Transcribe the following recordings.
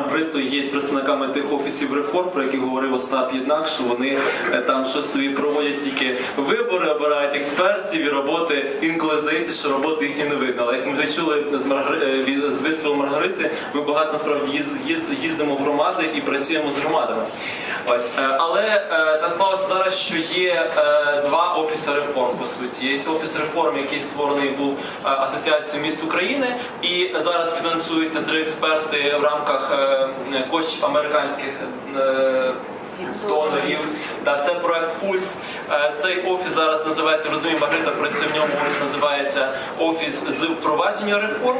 Маргаритою є представниками тих офісів реформ, про які говорив Остап Єднак, що вони е, там щось собі проводять тільки вибори, обирають експертів і роботи. Інколи здається, що роботи їхні не видно. Але як ми вже чули з Маргар... е, з вислову Маргарити, ми багато насправді їз... їз- їздимо в громади і працюємо з громадами. Ось, е, але так склалося зараз, що є два офіси реформ по суті. Є офіс реформ, який створений був асоціацією міст України, і зараз фінансуються три експерти в рамках коштів американських. е, Донорів, це проект Пульс. Е, Цей офіс зараз називається розумію, Маргарита працює в ньому. Офіс називається Офіс з впровадження реформ.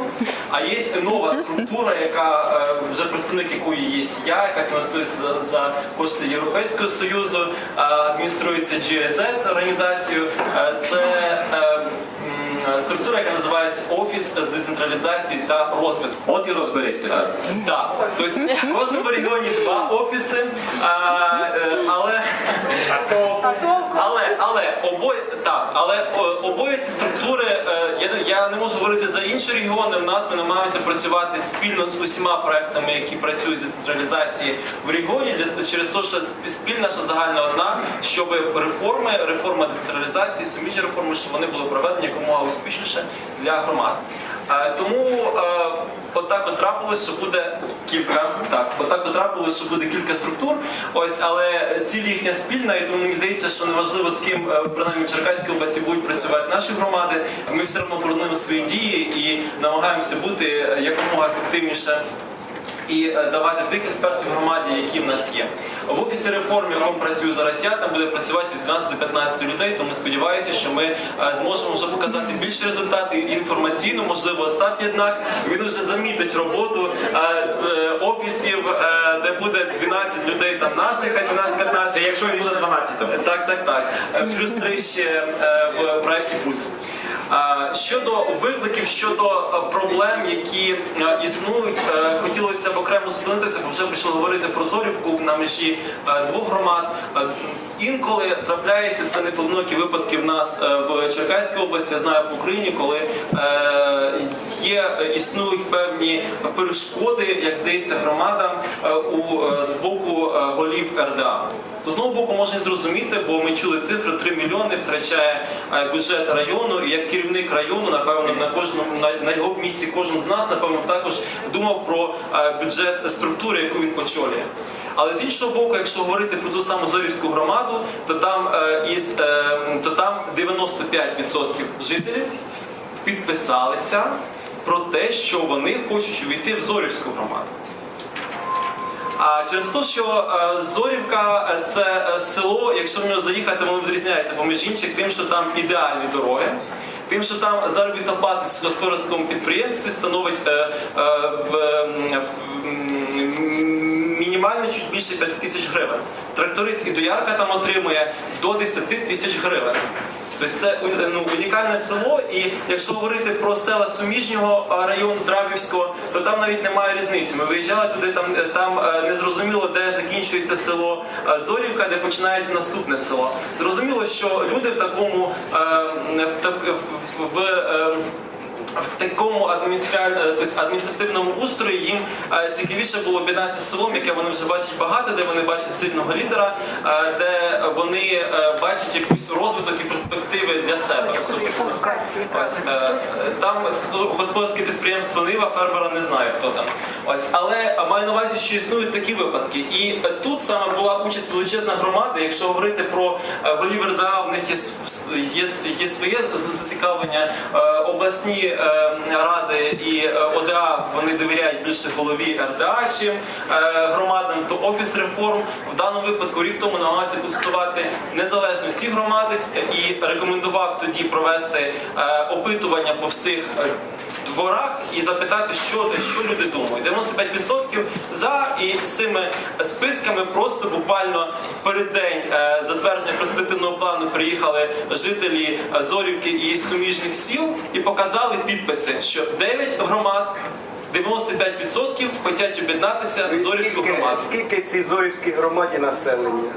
А є нова структура, яка е, вже представник якої є я, яка фінансується за, кошти Європейського союзу, е, адмініструється GIZ організацією. Е, Це е, структура, яка називається Офіс з децентралізації та розвитку. От і розберись тепер. Так, тобто в кожному регіоні два офіси, а, е, але але обоє так, але обоє ці структури. е, Я, я не можу говорити за інші регіони. У нас ми намагаємося працювати спільно з усіма проектами, які працюють з децентралізації в регіоні, для через те, що спільна наша загальна одна, щоб реформи, реформа децентралізації, суміжні реформи, щоб вони були проведені якомога успішніше для громад. Е, Тому е, отак от що буде кілька. Так, отак от що буде кілька структур. Ось, але ціль їхня спільна, і тому мені здається, що неважливо з ким, е, принаймні в Черкаській області будуть працювати наші громади. Ми все одно координуємо свої дії і намагаємося бути е, якомога ефективніше і е, давати тих експертів громаді, які в нас є. В офісі реформ, в якому працюю зараз я, там буде працювати від 12 до 15 людей, тому сподіваюся, що ми е, зможемо вже показати більше результатів інформаційно, можливо, Остап Єднак. Він вже замітить роботу е, офісів, де буде 12 людей там наших, а 12-15. Якщо він буде 12-го. Так, так, так. Плюс три ще в проєкті Пульс. Щодо викликів, щодо е, проблем, які е, існують, е, хотілося б окремо зупинитися, бо вже почали говорити про Зорівку на межі двох громад. Інколи трапляється це неповнокі випадки в нас в Черкаській області, я знаю в Україні, коли є е, існують певні перешкоди, як здається, громадам е, у е, з боку голів РДА. З одного боку можна зрозуміти, бо ми чули цифри 3 мільйони втрачає бюджет району. І як керівник району, напевно, на кожному на, його місці кожен з нас, напевно, також думав про бюджет структури, яку він очолює. Але з іншого боку, якщо говорити про ту саму Зорівську громаду, то там із е, то там 95% жителів підписалися про те, що вони хочуть увійти в Зорівську громаду. А через те, що е, Зорівка е, це е, село, якщо в нього заїхати, воно відрізняється поміж інших, тим, що там ідеальні дороги. Тим, що там заробітна плата в сільськогосподарському підприємстві становить е, е, в, мінімально чуть більше 5 тисяч гривень. Тракторист і доярка там отримує до 10 тисяч гривень. Тобто це ну, унікальне село, і якщо говорити про села суміжнього району Драбівського, то там навіть немає різниці. Ми виїжджали туди, там, е, там е, не зрозуміло, де закінчується село е, Зорівка, де починається наступне село. Зрозуміло, що люди в такому в, в, в, в такому е, тобто адміністративному устрої їм е, цікавіше було об'єднатися з селом, яке вони вже бачать багато, де вони бачать сильного лідера, е, де вони бачать якусь розвиток і перспективи для себе. Ось там господарське підприємство Нива, фермера не знаю хто там. Ось, але маю на увазі, що існують такі випадки. І тут саме була участь величезна громада. Якщо говорити про голів РДА, в них є, є, є своє зацікавлення. Обласні ради і е, ОДА вони довіряють більше голові РДА, чим е, громадам. То офіс реформ в даному випадку рік тому намагався консультувати незалежно ці громади е, і рекомендував тоді провести е, опитування по всіх. Дворах і запитати, що, що люди думають. 95% за і з цими списками просто буквально в переддень е, затвердження перспективного плану приїхали жителі Зорівки і суміжних сіл і показали підписи, що 9 громад, 95% хочуть об'єднатися в Зорівську Скільки, громаду. скільки цій зорівській громаді населення?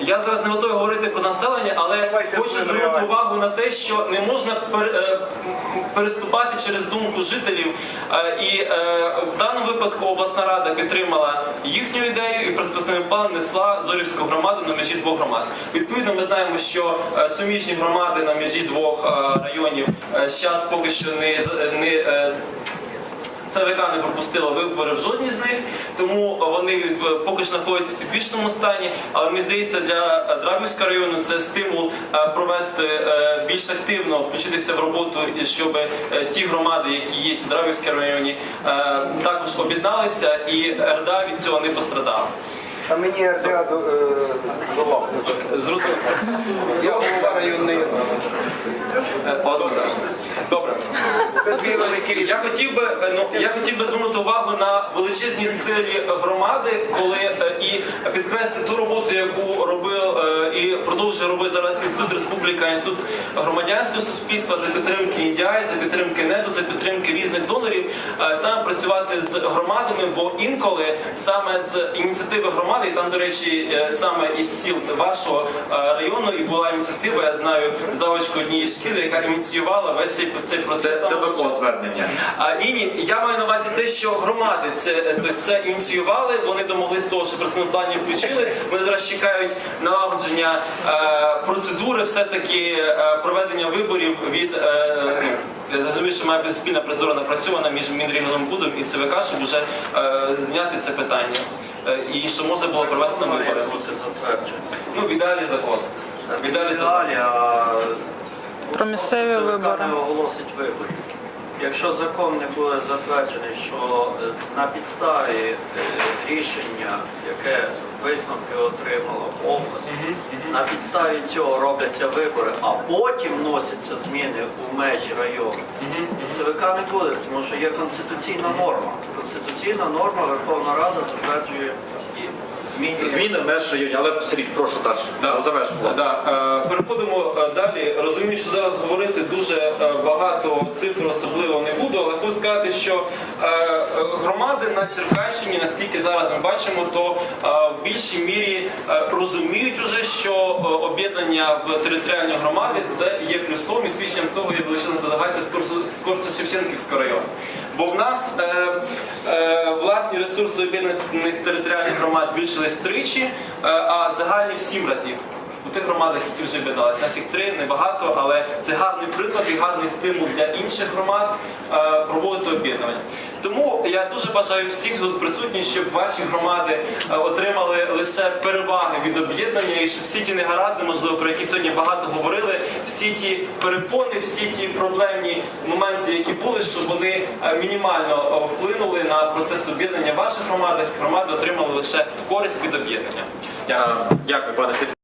Я зараз не готовий говорити про населення, але Давайте хочу звернути увагу на те, що не можна пер- е, переступати через думку жителів. Е, І е, в даному випадку обласна рада підтримала їхню ідею і перспективний план несла Зорівську громаду на межі двох громад. Відповідно, ми знаємо, що суміжні громади на межі двох районів зараз поки що не не ЦВК не пропустило вибори в жодній з них, тому вони е, поки що знаходяться в підвішеному стані. Але мені здається, для е, Драбівського району це стимул е, провести більш активно, включитися в роботу, щоб ті громади, які є в Драбівському районі, також об'єдналися і РДА від цього не пострадала. А мені РДА до. Зрозуміло. Я голова районної Е, Добре. Добре. Це дві великі Я хотів би е, ну я хотів би звернути увагу на величезні силі громади, коли е, і підкреслити ту роботу, яку робив е, і продовжує робити зараз інститут Республіка, інститут громадянського суспільства за підтримки індіай, за підтримки НЕДО, за підтримки різних донорів, саме працювати з громадами, бо інколи саме з ініціативи громади, і там, до речі, саме із сіл вашого району, і була ініціатива, я знаю, завочку однієї шкіли, яка ініціювала весь цей, цей процес. Це, це кого звернення? а ні, ні, я маю на увазі те, що громади це, тобто це ініціювали, вони домоглись того, що представник плані включили. Вони зараз чекають налагодження е, процедури, все-таки е, проведення виборів від. Е, я розумію, що має бути спільна процедура напрацьована між Мінрегіоном Будом і ЦВК, щоб вже е, зняти це питання. Е, і що можна було провести на вибори. Ну, в ідеалі закон. В ідеалі закон. А Про місцеві ЦВК вибори. не оголосить виборів. Якщо закон не буде затверджений, що е, на підставі е, рішення, яке висновки отримала область, на підставі цього робляться вибори, а потім вносяться зміни у межі району, ЦВК не буде, тому що є конституційна норма. Конституційна норма Верховна Рада затверджує. Зміни меж районів, але Сергій, прошу далі. Да. Заверш, будь ласка. Да. Е, Переходимо е, далі. Розумію, що зараз говорити дуже е, багато цифр особливо не буду, але хочу сказати, що громади на Черкащині, наскільки зараз ми бачимо, то в більшій мірі розуміють уже, що об'єднання в територіальні громади це є плюсом і свідченням того є величезна делегація з Корсу- з Корсу-Шевченківського району. Бо в нас власні ресурси об'єднаних територіальних громад збільшились тричі, е, а загальні в сім разів. У тих громадах, які вже об'єдналися. Нас їх три, небагато, але це гарний приклад і гарний стимул для інших громад е, проводити об'єднання. Тому я дуже бажаю всіх тут присутніх, щоб ваші громади е, отримали лише переваги від об'єднання, і щоб всі ті негаразди, можливо, про які сьогодні багато говорили, всі ті перепони, всі ті проблемні моменти, які були, щоб вони е, мінімально вплинули на процес об'єднання в ваших громадах, громади отримали лише користь від об'єднання. Дякую, пане Сергій.